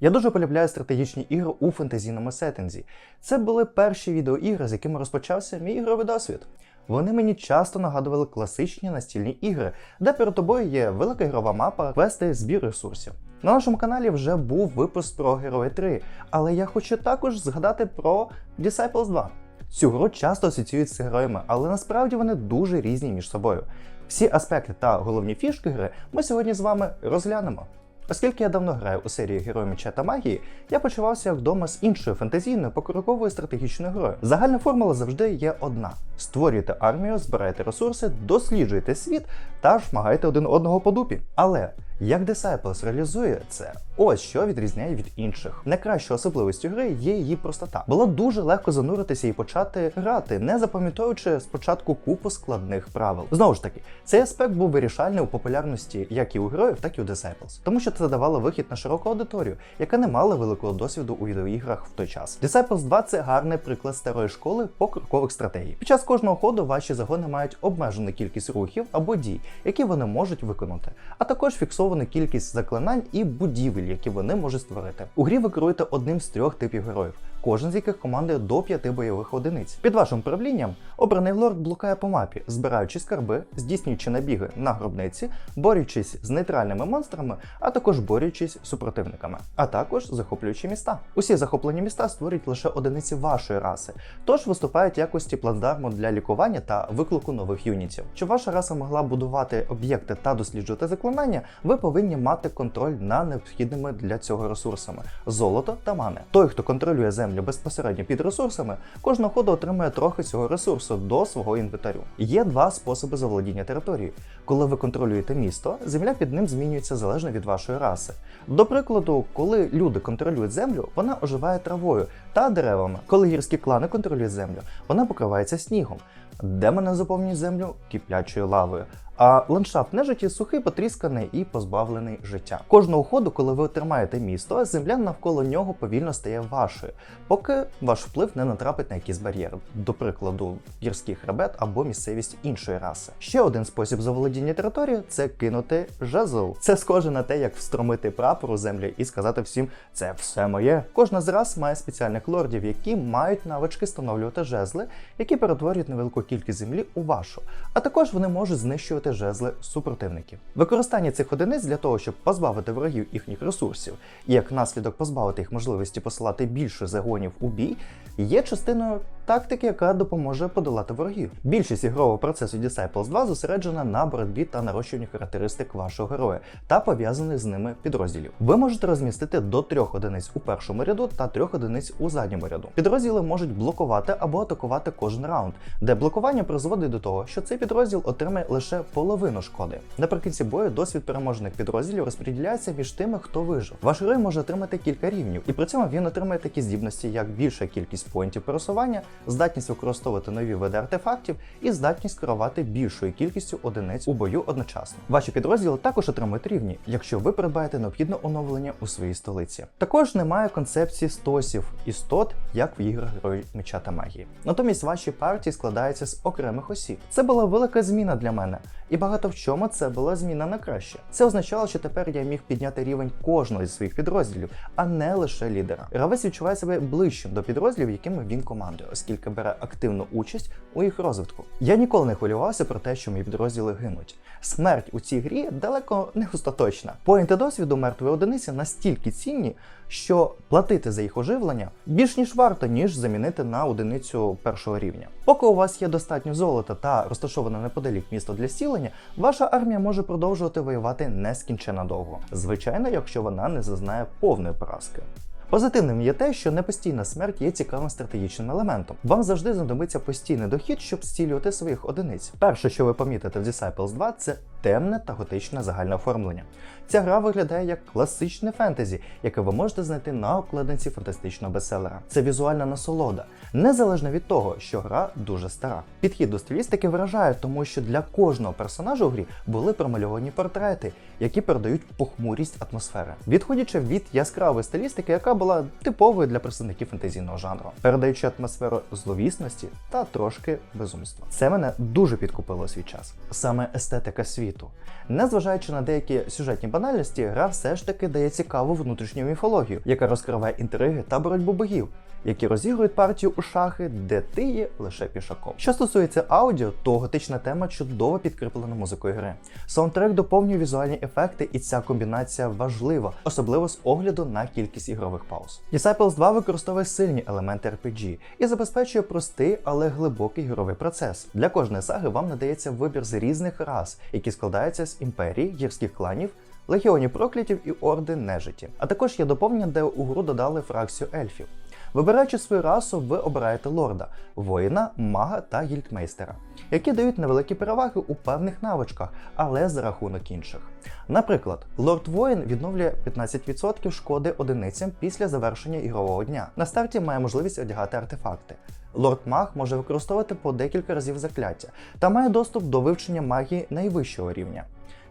Я дуже полюбляю стратегічні ігри у фентезійному сеттинзі. Це були перші відеоігри, з якими розпочався мій ігровий досвід. Вони мені часто нагадували класичні настільні ігри, де перед тобою є велика ігрова мапа, квести, збір ресурсів. На нашому каналі вже був випуск про Герої 3, але я хочу також згадати про Disciples 2. Цю гру часто асоціюють з героями, але насправді вони дуже різні між собою. Всі аспекти та головні фішки гри ми сьогодні з вами розглянемо. Оскільки я давно граю у серії Герої меча та магії, я почувався як вдома з іншою фантазійною покроковою стратегічною грою. Загальна формула завжди є одна: створюйте армію, збирайте ресурси, досліджуйте світ та шмагайте один одного по дупі. Але як Disciples реалізує це? Ось що відрізняє від інших. Найкращою особливістю гри є її простота. Було дуже легко зануритися і почати грати, не запам'ятовуючи спочатку купу складних правил. Знову ж таки, цей аспект був вирішальний у популярності як і у героїв, так і у Disciples, тому що це давало вихід на широку аудиторію, яка не мала великого досвіду у відеоіграх в той час. Disciples 2 це гарний приклад старої школи покрокових стратегій. Під час кожного ходу ваші загони мають обмежену кількість рухів або дій, які вони можуть виконати, а також фіксовану кількість заклинань і будівель, які вони можуть створити. У грі ви керуєте одним з трьох типів героїв. Кожен з яких командує до п'яти бойових одиниць. Під вашим управлінням обраний лорд блукає по мапі, збираючи скарби, здійснюючи набіги на гробниці, борючись з нейтральними монстрами, а також борючись супротивниками, а також захоплюючи міста. Усі захоплені міста створюють лише одиниці вашої раси, тож виступають якості плацдарму для лікування та виклику нових юнітів. Щоб ваша раса могла будувати об'єкти та досліджувати заклинання, ви повинні мати контроль над необхідними для цього ресурсами золото та мани. Той, хто контролює землю безпосередньо під ресурсами, кожного ходу отримує трохи цього ресурсу до свого інвентарю. Є два способи заволодіння територією. Коли ви контролюєте місто, земля під ним змінюється залежно від вашої раси. До прикладу, коли люди контролюють землю, вона оживає травою та деревами. Коли гірські клани контролюють землю, вона покривається снігом. Демони заповнюють землю киплячою лавою. А ландшафт нежиті сухий, потрісканий і позбавлений життя. Кожного ходу, коли ви тримаєте місто, земля навколо нього повільно стає вашою, поки ваш вплив не натрапить на якийсь бар'єр, до прикладу, гірський хребет або місцевість іншої раси. Ще один спосіб заволодіння території це кинути жезл. Це схоже на те, як встромити прапор у землю і сказати всім це все моє. Кожна з рас має спеціальних лордів, які мають навички встановлювати жезли, які перетворюють невелику кількість землі у вашу. А також вони можуть знищувати жезли супротивників. Використання цих одиниць для того, щоб позбавити ворогів їхніх ресурсів, і як наслідок позбавити їх можливості посилати більше загонів у бій, є частиною тактики, яка допоможе подолати ворогів. Більшість ігрового процесу Disciples 2 зосереджена на боротьбі та нарощуванні характеристик вашого героя та пов'язаних з ними підрозділів. Ви можете розмістити до трьох одиниць у першому ряду та трьох одиниць у задньому ряду. Підрозділи можуть блокувати або атакувати кожен раунд, де блокування призводить до того, що цей підрозділ отримає лише половину шкоди. Наприкінці бою досвід переможених підрозділів розподіляється між тими, хто вижив. Ваш герой може отримати кілька рівнів, і при цьому він отримає такі здібності, як більша кількість поінтів пересування, здатність використовувати нові види артефактів і здатність керувати більшою кількістю одиниць у бою одночасно. Ваші підрозділи також отримують рівні, якщо ви придбаєте необхідне оновлення у своїй столиці. Також немає концепції стосів істот, як в іграх Герої меча та магії. Натомість ваші партії складаються з окремих осіб. Це була велика зміна для мене, і багато в чому це була зміна на краще. Це означало, що тепер я міг підняти рівень кожного зі своїх підрозділів, а не лише лідера. Гравець відчуває себе ближчим до підрозділів, якими він командує, оскільки бере активну участь у їх розвитку. Я ніколи не хвилювався про те, що мої підрозділи гинуть. Смерть у цій грі далеко не остаточна. Поінти досвіду мертвої одиниці настільки цінні, що платити за їх оживлення більш ніж варто, ніж замінити на одиницю першого рівня. Поки у вас є достатньо золота та розташоване неподалік місто для сілення, ваша армія може продовжувати воювати нескінченно довго. Звичайно, якщо вона не зазнає повної поразки. Позитивним є те, що непостійна смерть є цікавим стратегічним елементом. Вам завжди знадобиться постійний дохід, щоб зцілювати своїх одиниць. Перше, що ви помітите в Disciples 2, це темне та готичне загальне оформлення. Ця гра виглядає як класичне фентезі, яке ви можете знайти на обкладинці фантастичного бестселера. Це візуальна насолода, незалежно від того, що гра дуже стара. Підхід до стилістики вражає, тому що для кожного персонажа у грі були промальовані портрети, які передають похмурість атмосфери, відходячи від яскравої стилістики, яка була типовою для представників фентезійного жанру, передаючи атмосферу зловісності та трошки безумства. Це мене дуже підкупило свій час. Саме естетика світу. Світу. Незважаючи на деякі сюжетні банальності, гра все ж таки дає цікаву внутрішню міфологію, яка розкриває інтриги та боротьбу богів, які розігрують партію у шахи, де ти є лише пішаком. Що стосується аудіо, то готична тема чудово підкріплена музикою гри. Саундтрек доповнює візуальні ефекти, і ця комбінація важлива, особливо з огляду на кількість ігрових пауз. Disciples 2 використовує сильні елементи RPG і забезпечує простий, але глибокий ігровий процес. Для кожної саги вам надається вибір з різних рас, які складаються з імперій, гірських кланів. Легіонів проклятів і орди нежиті. А також є доповнення, де у гру додали фракцію ельфів. Вибираючи свою расу, ви обираєте лорда, воїна, мага та гільдмейстера, які дають невеликі переваги у певних навичках, але за рахунок інших. Наприклад, лорд воїн відновлює 15% шкоди одиницям після завершення ігрового дня. На старті має можливість одягати артефакти. Лорд Маг може використовувати по декілька разів закляття та має доступ до вивчення магії найвищого рівня.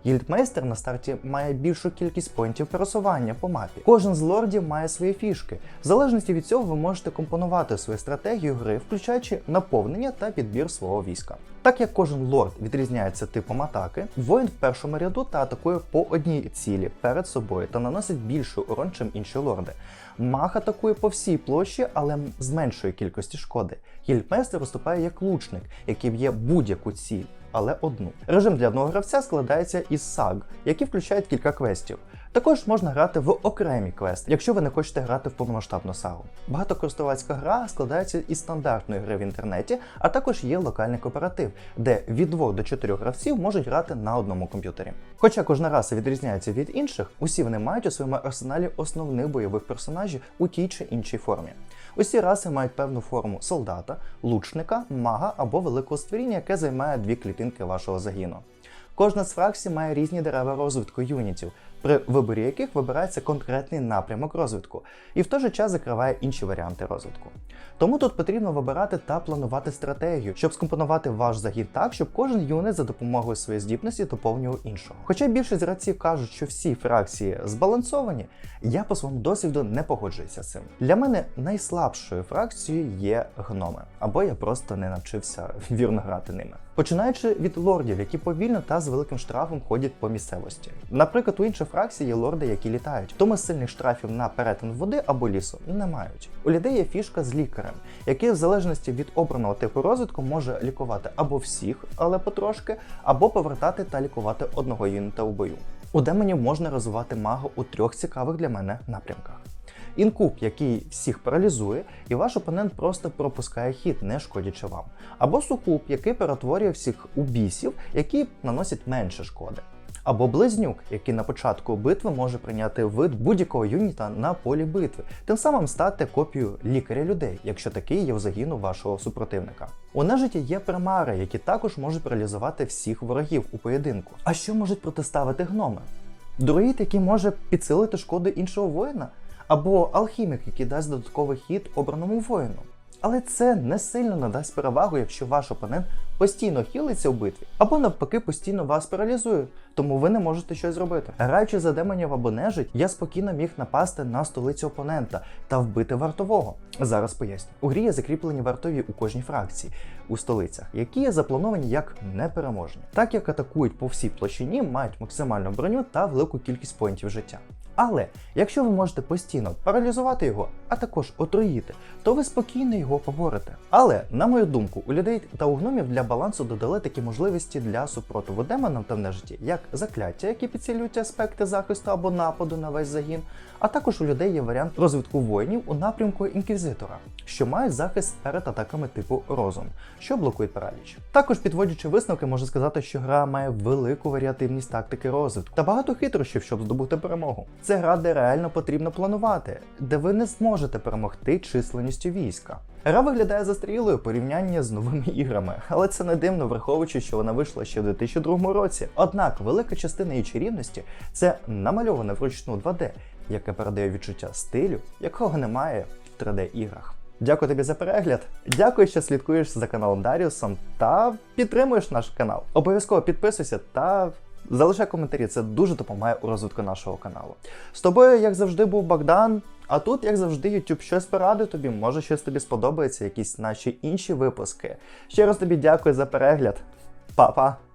Гільдмейстер на старті має більшу кількість поінтів пересування по мапі. Кожен з лордів має свої фішки. В залежності від цього ви можете компонувати свою стратегію гри, включаючи наповнення та підбір свого війська. Так як кожен лорд відрізняється типом атаки, воїн в першому ряду та атакує по одній цілі перед собою та наносить більший урон, чим інші лорди. Маг атакує по всій площі, але з меншої кількості шкоди. Гільдмейстер виступає як лучник, який б'є будь-яку ціль але одну. Режим для одного гравця складається із саг, які включають кілька квестів. Також можна грати в окремі квести, якщо ви не хочете грати в повномасштабну сагу. Багатокористувацька гра складається із стандартної гри в інтернеті, а також є локальний кооператив, де від 2 до 4 гравців можуть грати на одному комп'ютері. Хоча кожна раса відрізняється від інших, усі вони мають у своєму арсеналі основних бойових персонажів у тій чи іншій формі. Усі раси мають певну форму солдата, лучника, мага або великого створіння, яке займає дві клітинки вашого загіну. Кожна з фракцій має різні дерева розвитку юнітів, при виборі яких вибирається конкретний напрямок розвитку, і в той же час закриває інші варіанти розвитку. Тому тут потрібно вибирати та планувати стратегію, щоб скомпонувати ваш загін так, щоб кожен юнит за допомогою своєї здібності доповнював іншого. Хоча більшість гравців кажуть, що всі фракції збалансовані, я по своєму досвіду не погоджуюся з цим. Для мене найслабшою фракцією є гноми, або я просто не навчився вірно грати ними. Починаючи від лордів, які повільно та з великим штрафом ходять по місцевості. Наприклад, у інших фракцій є лорди, які літають, тому сильних штрафів на перетин води або лісу не мають. У людей є фішка з лікарем, який в залежності від обраного типу розвитку може лікувати або всіх, але потрошки, або повертати та лікувати одного юніта у бою. У демонів можна розвивати мага у трьох цікавих для мене напрямках. Інкуб, який всіх паралізує, і ваш опонент просто пропускає хід, не шкодячи вам. Або сукуб, який перетворює всіх у бісів, які наносять менше шкоди. Або близнюк, який на початку битви може прийняти вид будь-якого юніта на полі битви, тим самим стати копією лікаря людей, якщо такий є в загину вашого супротивника. У нежиті є примари, які також можуть паралізувати всіх ворогів у поєдинку. А що можуть протиставити гноми? Друїд, який може підсилити шкоду іншого воїна? Або алхімік, який дасть додатковий хід обраному воїну. Але це не сильно надасть перевагу, якщо ваш опонент постійно хілиться в битві, або навпаки постійно вас паралізує, тому ви не можете щось зробити. Граючи за демонів або нежить, я спокійно міг напасти на столицю опонента та вбити вартового. Зараз поясню. У грі є закріплені вартові у кожній фракції у столицях, які є заплановані як непереможні, так як атакують по всій площині, мають максимальну броню та велику кількість поінтів життя. Але якщо ви можете постійно паралізувати його, а також отруїти, то ви спокійно його поборете. Але, на мою думку, у людей та у гномів для балансу додали такі можливості для супротиву демонам та в нежиті, як закляття, які підсилюють аспекти захисту або нападу на весь загін. А також у людей є варіант розвитку воїнів у напрямку інквізитора, що мають захист перед атаками типу розум, що блокують параліч. Також підводячи висновки, можу сказати, що гра має велику варіативність тактики розвитку та багато хитрощів, щоб здобути перемогу. Це гра, де реально потрібно планувати, де ви не зможете перемогти численністю війська. Гра виглядає застрілою порівняння з новими іграми, але це не дивно, враховуючи, що вона вийшла ще в 2002 році. Однак велика частина її чарівності це намальоване вручну 2D, яке передає відчуття стилю, якого немає в 3D-іграх. Дякую тобі за перегляд. Дякую, що слідкуєш за каналом Даріусом та підтримуєш наш канал. Обов'язково підписуйся та залишай коментарі. Це дуже допомагає у розвитку нашого каналу. З тобою, як завжди, був Богдан. А тут, як завжди, YouTube щось порадить тобі, може щось тобі сподобається, якісь наші інші випуски. Ще раз тобі дякую за перегляд. Па-па!